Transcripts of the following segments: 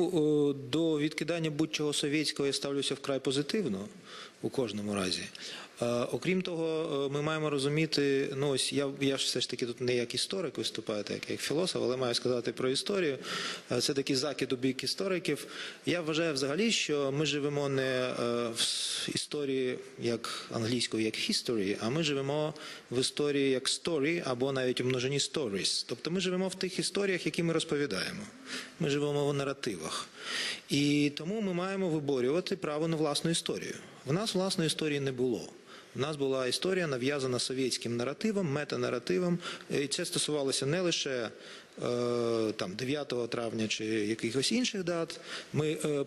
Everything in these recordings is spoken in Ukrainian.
Е, До відкидання будь-чого совєтського я ставлюся вкрай позитивно у кожному разі. Е, Окрім того, е, ми маємо розуміти, ну ось я, я ж все ж таки тут не як історик виступаю, так як філософ, але маю сказати про історію. Е, Це такий закид у бік істориків. Я вважаю взагалі, що ми живемо не в історії як англійською, як history, а ми живемо в історії як story або навіть у множині stories. Тобто ми живемо в тих історіях, які ми розповідаємо. Ми живемо в наративах. І тому ми маємо виборювати право на власну історію. В нас власної історії не було. У нас була історія нав'язана совєтським наративом, метанаративом. І це стосувалося не лише е, там 9 травня чи якихось інших дат. Ми е,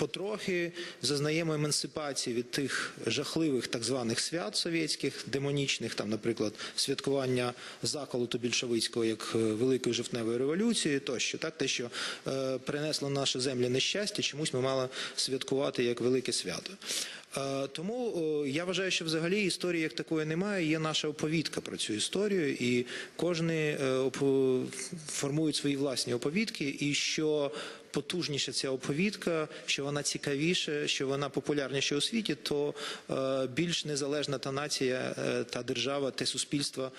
потрохи зазнаємо емансипації від тих жахливих так званих свят совєтських, демонічних, там, наприклад, святкування заколоту більшовицького як е, великої жовтневої революції, тощо так, те, що е, принесло на наші землі нещастя, чомусь ми мали святкувати як велике свято. Е, Тому е, я вважаю, що взагалі історії як такої немає. Є наша оповідка про цю історію, і кожен формує свої власні оповідки. І що потужніша ця оповідка, що вона цікавіша, що вона популярніша у світі, то е, більш незалежна та нація, та держава, те суспільство.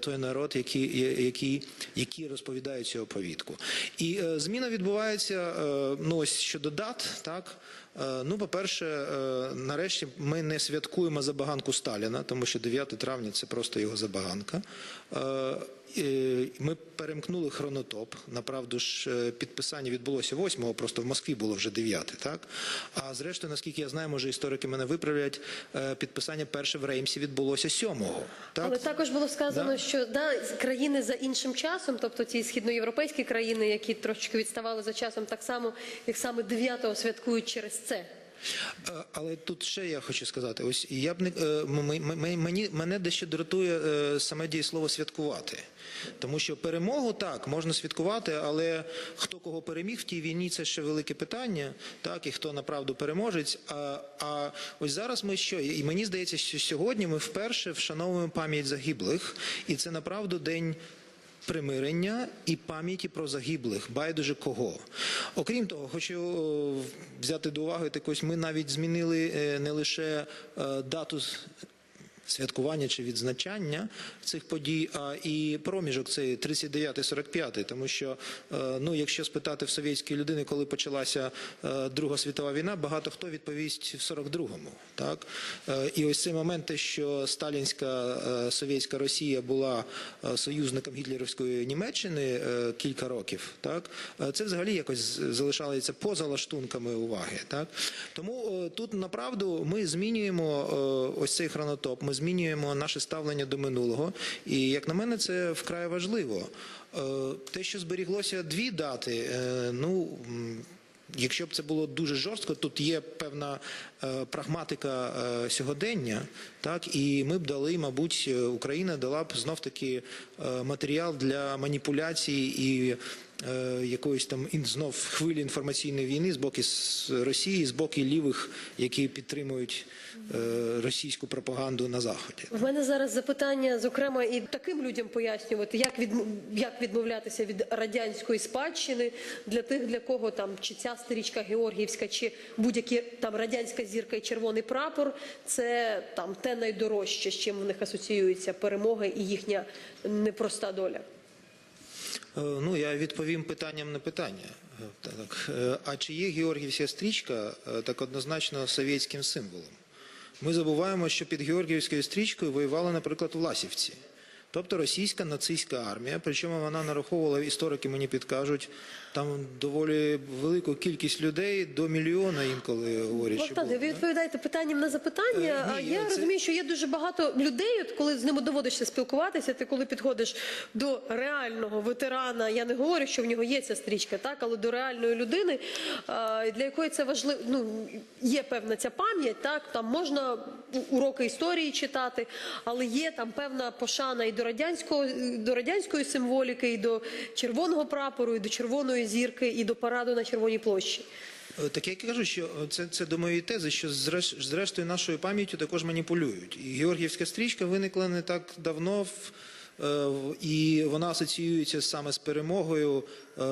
той народ, який, який, який розповідає цю оповідку. І е, зміна відбувається е, ну, ось щодо дат, так. Е, Ну, по-перше, е, нарешті ми не святкуємо забаганку Сталіна, тому що 9 травня це просто його забаганка. Е, Ми перемкнули хронотоп. Направду ж е, підписання відбулося 8-го, просто в Москві було вже 9 так? А зрештою, наскільки я знаю, може історики мене виправлять, е, підписання перше в Реймсі відбулося 7-го. Так? Але також було сказано, Да. що да, країни за іншим часом, тобто ці східноєвропейські країни, які трошечки відставали за часом, так само, як саме 9-го святкують через це. Е, Але тут ще я хочу сказати: ось я б не е, мені мене дещо дратує е, саме дієслово святкувати. Тому що перемогу так можна святкувати, але хто кого переміг в тій війні, це ще велике питання, так і хто направду переможець. А, а ось зараз ми що? І мені здається, що сьогодні ми вперше вшановуємо пам'ять загиблих, і це направду день примирення і пам'яті про загиблих, байдуже кого. Окрім того, хочу взяти до уваги так ось ми навіть змінили е, не лише е, дату святкування чи відзначання цих подій, а і проміжок цей 39-45, тому що е, ну, якщо спитати в совєтської людини, коли почалася е, Друга світова війна, багато хто відповість в 42-му. Так? Е, І ось цей момент, що сталінська совєтська Росія була союзником гітлерівської Німеччини кілька років, так? це взагалі якось залишається поза лаштунками уваги. Так? Тому тут направду ми змінюємо ось цей хронотоп, ми змінюємо наше ставлення до минулого. І як на мене, це вкрай важливо. Е, Те, що зберіглося дві дати, е, ну. Якщо б це було дуже жорстко, тут є певна е, прагматика е, сьогодення, так і ми б дали, мабуть, е, Україна дала б знов таки е, матеріал для маніпуляцій і якоїсь там знов хвилі інформаційної війни з боку Росії, з боку лівих, які підтримують е, російську пропаганду на заході. В мене зараз запитання, зокрема, і таким людям пояснювати, як відм- як відмовлятися від радянської спадщини для тих, для кого там чи ця стрічка Георгіївська, чи будь-які там радянська зірка і червоний прапор, це там те найдорожче, з чим в них асоціюється перемога і їхня непроста доля. Е, Ну, я відповім питанням на питання. Е, Так. Е, А чи є Георгіївська стрічка так однозначно совєтським символом? Ми забуваємо, що під Георгіївською стрічкою воювали, наприклад, власівці. Тобто російська нацистська армія, причому вона нараховувала, історики мені підкажуть, там доволі велику кількість людей, до мільйона інколи говорять, що Богдан, було. ви відповідаєте питанням на запитання. Е, а ні, я це- розумію, що є дуже багато людей, от коли з ними доводишся спілкуватися, ти коли підходиш до реального ветерана, я не говорю, що в нього є ця стрічка, так, але до реальної людини, для якої це важливо, ну є певна ця пам'ять, так там можна у- уроки історії читати, але є там певна пошана і до радянського до радянської символіки, і до червоного прапору, і до червоної зірки, і до параду на червоній площі. Е, Так я кажу, що це, це до моєї тези, що зреш- зрештою нашою пам'яттю також маніпулюють. І Георгіївська стрічка виникла не так давно в е, і вона асоціюється саме з перемогою е,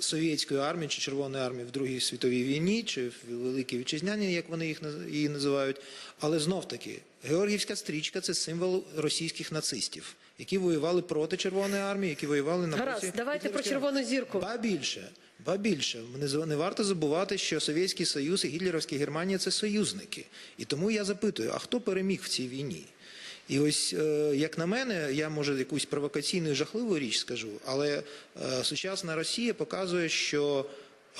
совєтської армії чи Червоної армії в Другій світовій війні, чи в Великій Вітчизняній, як вони їх її називають. Але знов таки, Георгіївська стрічка це символ російських нацистів, які воювали проти Червоної армії, які воювали на Гаразд, боці давайте про червону зірку. Ба більше, ба більше. Не, не варто забувати, що Совєтський Союз і Гітлерівська Германія це союзники. І тому я запитую, а хто переміг в цій війні? І ось, е, як на мене, я може якусь провокаційну і жахливу річ скажу, але е, сучасна Росія показує, що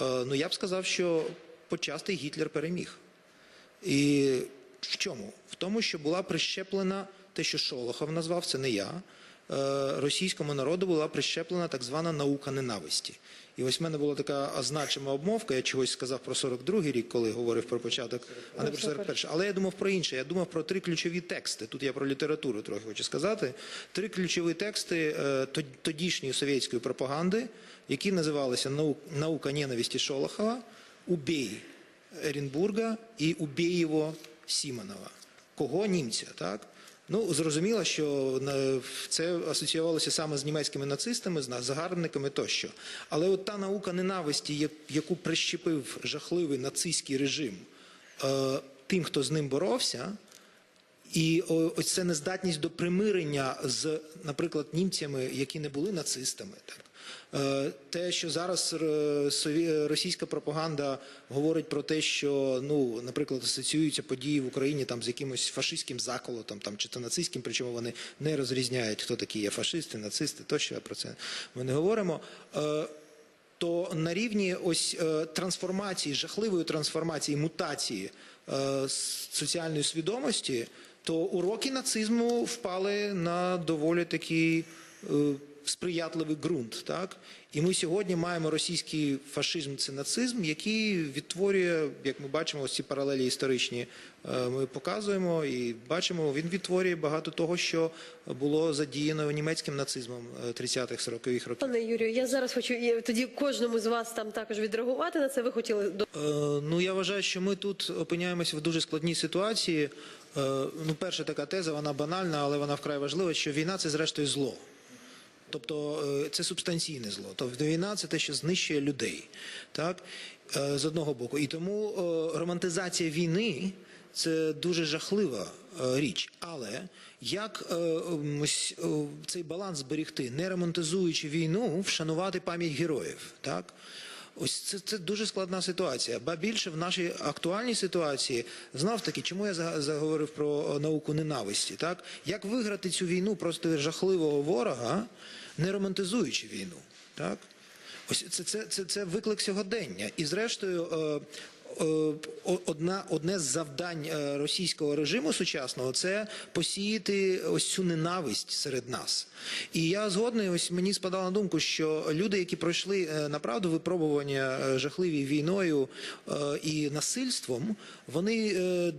е, ну я б сказав, що почастий Гітлер переміг. І в чому? В тому, що була прищеплена те, що Шолохов назвав, це не я. е, Російському народу була прищеплена так звана наука ненависті. І ось в мене була така значима обмовка. Я чогось сказав про 42-й рік, коли говорив про початок, а не про 41-й. Але я думав про інше. Я думав про три ключові тексти. Тут я про літературу трохи хочу сказати. Три ключові тексти е, тодішньої совєтської пропаганди, які називалися «Нау- Наука ненависті Шолохова, Убій Еренбурга і Убєєво Сімонова. Кого німця, так? Ну, зрозуміло, що це асоціювалося саме з німецькими нацистами, з загарбниками тощо. Але от та наука ненависті, яку прищепив жахливий нацистський режим е, тим, хто з ним боровся, і ось це нездатність до примирення з, наприклад, німцями, які не були нацистами. Так. Е, Те, що зараз е, російська пропаганда говорить про те, що, ну, наприклад, асоціюються події в Україні там з якимось фашистським заколотом там, чи то нацистським, причому вони не розрізняють, хто такі є фашисти, нацисти, тощо про це ми не говоримо. Е, то на рівні ось трансформації, жахливої трансформації, мутації соціальної свідомості, то уроки нацизму впали на доволі такий е, сприятливий ґрунт. Так? І ми сьогодні маємо російський фашизм, це нацизм, який відтворює, як ми бачимо, ось ці паралелі історичні е, ми показуємо і бачимо, він відтворює багато того, що було задіяно німецьким нацизмом е, 30-х, 40-х років. Пане Юрію, я зараз хочу і тоді кожному з вас там також відреагувати на це. Ви хотіли до Е, Ну, я вважаю, що ми тут опиняємося в дуже складній ситуації. Е, Ну, перша така теза, вона банальна, але вона вкрай важлива, що війна це зрештою зло. Тобто е, це субстанційне зло. Тобто війна це те, що знищує людей. Так? Е, З одного боку. І тому е, романтизація війни це дуже жахлива річ. Але як ось, цей баланс зберігти, не романтизуючи війну, вшанувати пам'ять героїв? Так? Ось це, це дуже складна ситуація. Ба більше в нашій актуальній ситуації знов таки, чому я за- заговорив про науку ненависті? Так як виграти цю війну проти жахливого ворога, не романтизуючи війну? Так ось це, це, це, це виклик сьогодення. І зрештою. Е, Одна, одне з завдань е, російського режиму сучасного це посіяти ось цю ненависть серед нас. І я згодний, ось мені спадало на думку, що люди, які пройшли е, направду випробування жахливі війною і насильством, вони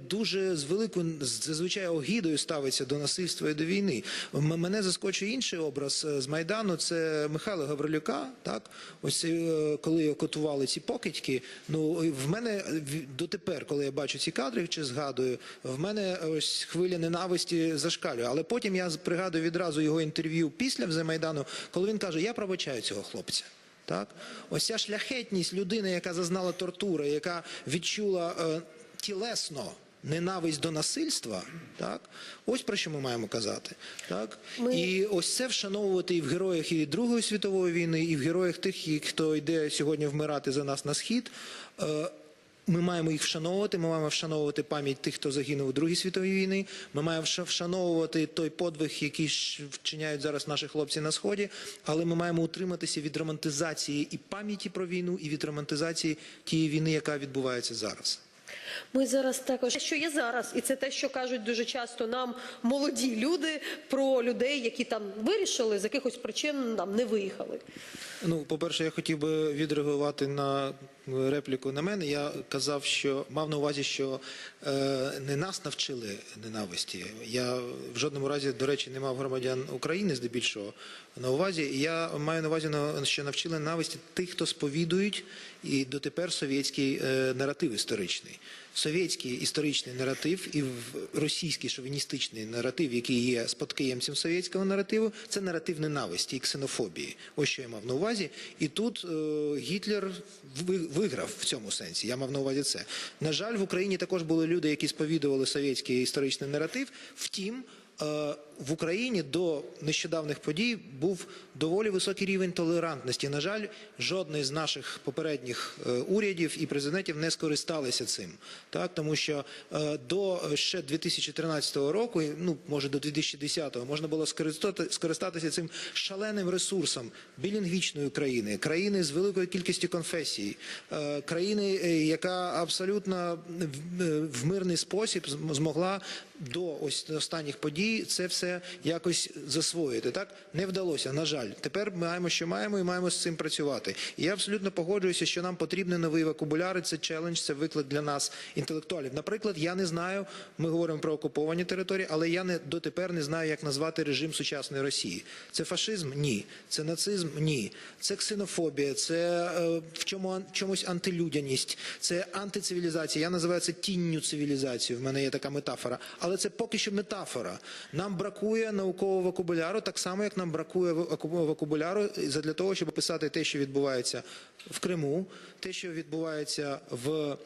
дуже з великою зазвичай огідою ставляться до насильства і до війни. Мене заскочує інший образ з майдану. Це Михайло Гаврилюка. Так, ось коли котували ці покидьки. Ну в мене дотепер, коли я бачу ці кадри чи згадую, в мене ось хвиля ненависті зашкалює. Але потім я пригадую відразу його інтерв'ю після вже майдану, коли він каже: Я пробачаю цього хлопця. Так, ось ця шляхетність людини, яка зазнала тортури, яка відчула е, тілесно ненависть до насильства, так ось про що ми маємо казати. Так Ми- і ось це вшановувати і в героях і Другої світової війни, і в героях тих, хто йде сьогодні вмирати за нас на схід. Ми маємо їх вшановувати. Ми маємо вшановувати пам'ять тих, хто загинув у Другій світовій війні. Ми маємо вшановувати той подвиг, який вчиняють зараз наші хлопці на сході. Але ми маємо утриматися від романтизації і пам'яті про війну, і від романтизації тієї війни, яка відбувається зараз. Ми зараз також що є зараз, і це те, що кажуть дуже часто нам молоді люди про людей, які там вирішили з якихось причин там не виїхали. Ну, по-перше, я хотів би відреагувати на репліку на мене. Я казав, що мав на увазі, що е, не нас навчили ненависті. Я в жодному разі, до речі, не мав громадян України здебільшого на увазі. Я маю на увазі, що навчили ненависті тих, хто сповідують і дотепер совєтський е, наратив історичний. Совєтський історичний наратив і російський шовіністичний наратив, який є спадкоємцем совєтського наративу, це наратив ненависті і ксенофобії. Ось що я мав на увазі. І тут е, Гітлер виграв в цьому сенсі. Я мав на увазі це. На жаль, в Україні також були люди, які сповідували совєтський історичний наратив. Втім, в Україні до нещодавних подій був доволі високий рівень толерантності. На жаль, жодний з наших попередніх е, урядів і президентів не скористалися цим, так тому що е, до е, ще 2013 року, ну може до 2010-го, можна було скористатися цим шаленим ресурсом білінгвічної країни, країни з великою кількістю конфесій, е, країни, е, яка абсолютно в- е, мирний спосіб змогла до ось останніх подій це все якось засвоїти. Так не вдалося. На жаль, тепер маємо, що маємо, і маємо з цим працювати. І я абсолютно погоджуюся, що нам потрібний новий вокабуляр. і Це челендж, це виклик для нас, інтелектуалів. Наприклад, я не знаю. Ми говоримо про окуповані території, але я не дотепер не знаю, як назвати режим сучасної Росії. Це фашизм? Ні. Це нацизм? Ні. Це ксенофобія, це е, в чому чомусь антилюдяність, це антицивілізація. Я називаю це тінню цивілізації. В мене є така метафора. Але це поки що метафора. Нам бракує наукового вокабуляру, так само як нам бракує вокабуляру для того, щоб описати те, що відбувається в Криму, те, що відбувається в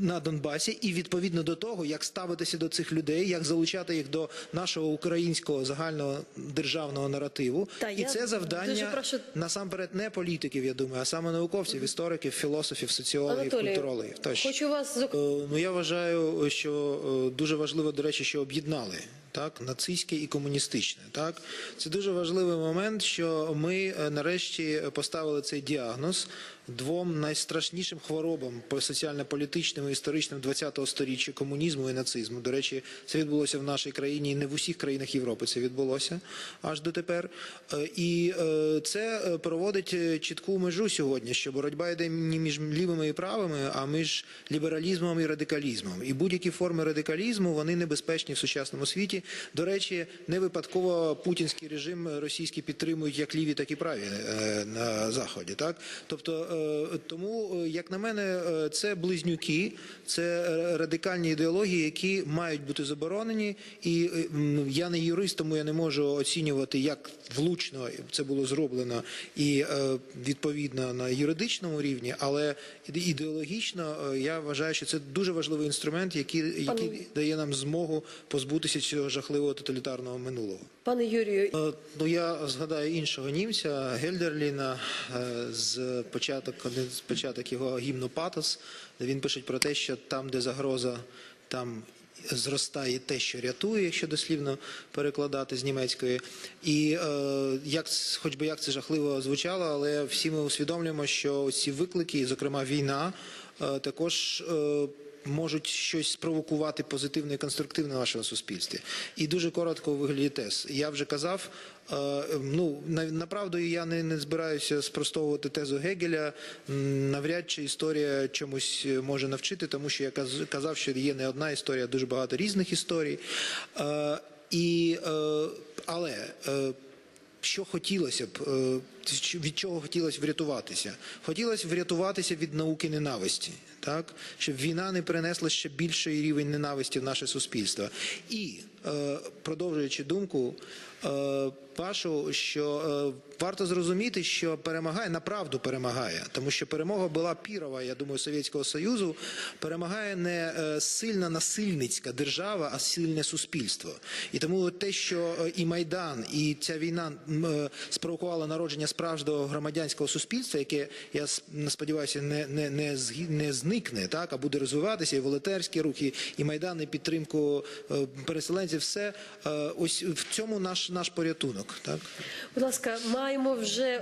на Донбасі, і відповідно до того, як ставитися до цих людей, як залучати їх до нашого українського загального державного наративу. Та, і я це завдання прошу- насамперед не політиків, я думаю, а саме науковців, істориків, філософів, соціологів, Анатолій, культурологів. Тощо. хочу вас Е, Ну я вважаю, що е, дуже важливо, до речі, що об'єднали так нацистське і комуністичне. Так це дуже важливий момент, що ми е, нарешті поставили цей діагноз двом найстрашнішим хворобам по соціально-політичним і історичним 20-го сторіччя комунізму і нацизму. До речі, це відбулося в нашій країні і не в усіх країнах Європи. Це відбулося аж дотепер. Е, І е, це е, проводить чітку межу сьогодні, що боротьба йде не між лівими і правими, а між лібералізмом і радикалізмом. І будь-які форми радикалізму вони небезпечні в сучасному світі. До речі, не випадково путінський режим російський підтримують як ліві, так і праві на заході. Так, тобто тому, е, як на мене, е, це близнюки, це е, радикальні ідеології, які мають бути заборонені. І е, я не юрист, тому я не можу оцінювати, як влучно це було зроблено і е, відповідно на юридичному рівні, але ідеологічно е, я вважаю, що це дуже важливий інструмент, який, який дає нам змогу позбутися цього жахливого тоталітарного минулого. Пане Юрію, Е, Ну я згадаю іншого німця Гельдерліна е, з початок з початок його гімну Патос, він пише про те, що там, де загроза, там зростає те, що рятує, якщо дослівно перекладати з німецької. І е, як хоч би як це жахливо звучало, але всі ми усвідомлюємо, що ці виклики, зокрема війна, також. Можуть щось спровокувати позитивне і конструктивне в нашому суспільстві. І дуже коротко у вигляді тез. Я вже казав, е, ну на- направду я не, не збираюся спростовувати тезу Гегеля. Навряд чи історія чомусь е, може навчити, тому що я каз- казав, що є не одна історія, а дуже багато різних історій. Е, І, але що хотілося б, е, від чого хотілося врятуватися? Хотілося врятуватися від науки ненависті, так? щоб війна не принесла ще більший рівень ненависті в наше суспільство. І, продовжуючи думку е, вашу, що е, варто зрозуміти, що перемагає, направду перемагає, тому що перемога була пірова, я думаю, Совєтського Союзу, перемагає не е, сильна насильницька держава, а сильне суспільство. І тому те, що е, і Майдан, і ця війна е, спровокувала народження справжнього громадянського суспільства, яке я сподіваюся, не, не, не, не зникне, так а буде розвиватися і волонтерські рухи, і майдан, і підтримку е, переселенців. Все е, ось в цьому наш наш порятунок. Так. будь ласка, маємо вже